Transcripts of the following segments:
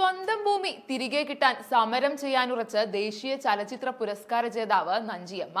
സ്വന്തം ഭൂമി തിരികെ കിട്ടാൻ സമരം ചെയ്യാനുറച്ച് ദേശീയ ചലച്ചിത്ര പുരസ്കാര ജേതാവ് നഞ്ചിയമ്മ.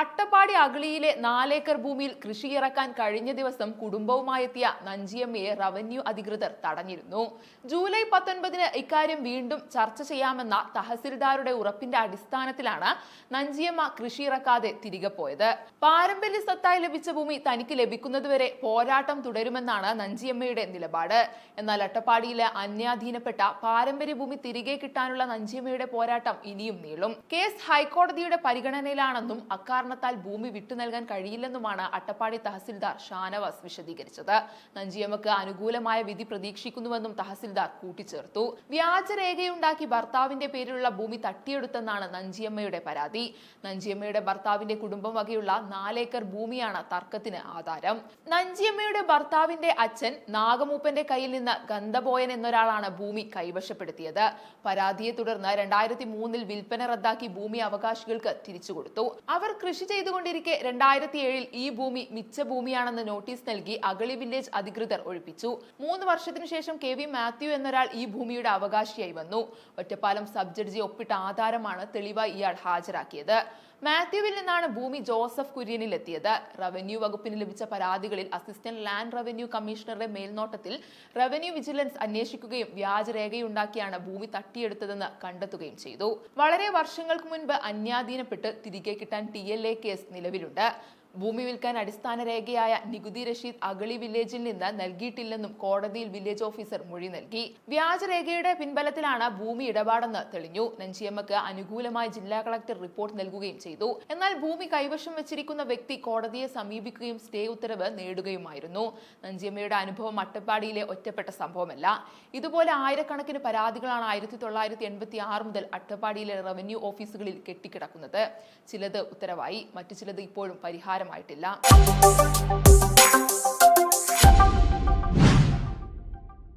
അട്ടപ്പാടി അഗളിയിലെ നാലേക്കർ ഭൂമിയിൽ കൃഷി ഇറക്കാൻ കഴിഞ്ഞ ദിവസം കുടുംബവുമായെത്തിയ നഞ്ചിയമ്മയെ റവന്യൂ അധികൃതർ തടഞ്ഞിരുന്നു. ജൂലൈ പത്തൊൻപതിന് ഇക്കാര്യം വീണ്ടും ചർച്ച ചെയ്യാമെന്ന തഹസിൽദാരുടെ ഉറപ്പിന്റെ അടിസ്ഥാനത്തിലാണ് നഞ്ചിയമ്മ കൃഷി ഇറക്കാതെ തിരികെ പോയത്. പാരമ്പര്യ സ്വത്തായി ലഭിച്ച ഭൂമി തനിക്ക് ലഭിക്കുന്നതുവരെ പോരാട്ടം തുടരുമെന്നാണ് നഞ്ചിയമ്മയുടെ നിലപാട്. എന്നാൽ അട്ടപ്പാടിയിലെ അന്യാധീനപ്പെട്ട പാരമ്പര്യ ഭൂമി തിരികെ കിട്ടാനുള്ള നഞ്ചിമയുടെ പോരാട്ടം ഇനിയും നീളും. കേസ് ഹൈക്കോടതിയുടെ പരിഗണനയിലാണെന്നും അക്കാരണത്താൽ ഭൂമി വിട്ടു നൽകാൻ കഴിയില്ലെന്നുമാണ് അട്ടപ്പാടി തഹസിൽദാർ ഷാനവാസ് വിശദീകരിച്ചത്. നഞ്ചിയമ്മക്ക് അനുകൂലമായ വിധി പ്രതീക്ഷിക്കുന്നുവെന്നും തഹസിൽദാർ കൂട്ടിച്ചേർത്തു. വ്യാജരേഖയുണ്ടാക്കി ഭർത്താവിന്റെ പേരിലുള്ള ഭൂമി തട്ടിയെടുത്തെന്നാണ് നഞ്ചിയമ്മയുടെ പരാതി. നഞ്ചിയമ്മയുടെ ഭർത്താവിന്റെ കുടുംബം വകയുള്ള നാലേക്കർ ഭൂമിയാണ് തർക്കത്തിന് ആധാരം. നഞ്ചിയമ്മയുടെ ഭർത്താവിന്റെ അച്ഛൻ നാഗമൂപ്പന്റെ കയ്യിൽ നിന്ന് ഗന്ധബോയൻ എന്നൊരാളാണ് ഭൂമി കൈവശപ്പെടുത്തിയത് പരാതിയെ തുടർന്ന് രണ്ടായിരത്തി മൂന്നിൽ വിൽപ്പന റദ്ദാക്കി ഭൂമി അവകാശികൾക്ക് തിരിച്ചു കൊടുത്തു. അവർ കൃഷി ചെയ്തുകൊണ്ടിരിക്കെ രണ്ടായിരത്തി ഏഴിൽ ഈ ഭൂമി മിച്ച ഭൂമിയാണെന്ന് നോട്ടീസ് നൽകി അഗളി വില്ലേജ് അധികൃതർ ഒഴിപ്പിച്ചു. മൂന്ന് വർഷത്തിനു ശേഷം കെ വി മാത്യു എന്നൊരാൾ ഈ ഭൂമിയുടെ അവകാശിയായി വന്നു. ഒറ്റപ്പാലം സബ് ജഡ്ജി ഒപ്പിട്ട ആധാരമാണ് തെളിവായി ഇയാൾ ഹാജരാക്കിയത്. മാത്യുവിൽ നിന്നാണ് ഭൂമി ജോസഫ് കുര്യനിൽ എത്തിയത് റവന്യൂ വകുപ്പിന് ലഭിച്ച പരാതികളിൽ അസിസ്റ്റന്റ് ലാൻഡ് റവന്യൂ കമ്മീഷണറുടെ മേൽനോട്ടത്തിൽ റവന്യൂ വിജിലൻസ് അന്വേഷിക്കുകയും വ്യാജരേഖയുണ്ടാക്കിയാണ് ഭൂമി തട്ടിയെടുത്തതെന്ന് കണ്ടെത്തുകയും ചെയ്തു. വളരെ വർഷങ്ങൾക്ക് മുൻപ് അന്യാധീനപ്പെട്ട് തിരികെ കിട്ടാൻ ടി എൽ എ കേസ് നിലവിലുണ്ട്. ഭൂമി വിൽക്കാൻ അടിസ്ഥാന രേഖയായ നികുതി റഷീദ് അഗളി വില്ലേജിൽ നിന്ന് നൽകിയിട്ടില്ലെന്നും കോടതിയിൽ വില്ലേജ് ഓഫീസർ മൊഴി നൽകി. വ്യാജരേഖയുടെ പിൻബലത്തിലാണ് ഭൂമി ഇടപാടെന്ന് തെളിഞ്ഞു. നെഞ്ചിയമ്മക്ക് അനുകൂലമായി ജില്ലാ കളക്ടർ റിപ്പോർട്ട് നൽകുകയും ചെയ്തു. എന്നാൽ ഭൂമി കൈവശം വെച്ചിരിക്കുന്ന വ്യക്തി കോടതിയെ സമീപിക്കുകയും സ്റ്റേ ഉത്തരവ് നേടുകയുമായിരുന്നു. നഞ്ചിയമ്മയുടെ അനുഭവം അട്ടപ്പാടിയിലെ ഒറ്റപ്പെട്ട സംഭവമല്ല. ഇതുപോലെ ആയിരക്കണക്കിന് പരാതികളാണ് ആയിരത്തി തൊള്ളായിരത്തി എൺപത്തി ആറ് മുതൽ അട്ടപ്പാടിയിലെ റവന്യൂ ഓഫീസുകളിൽ കെട്ടിക്കിടക്കുന്നത്. ചിലത് ഉത്തരവായി മറ്റു ചിലത് ഇപ്പോഴും പരിഹാരമായിട്ടില്ല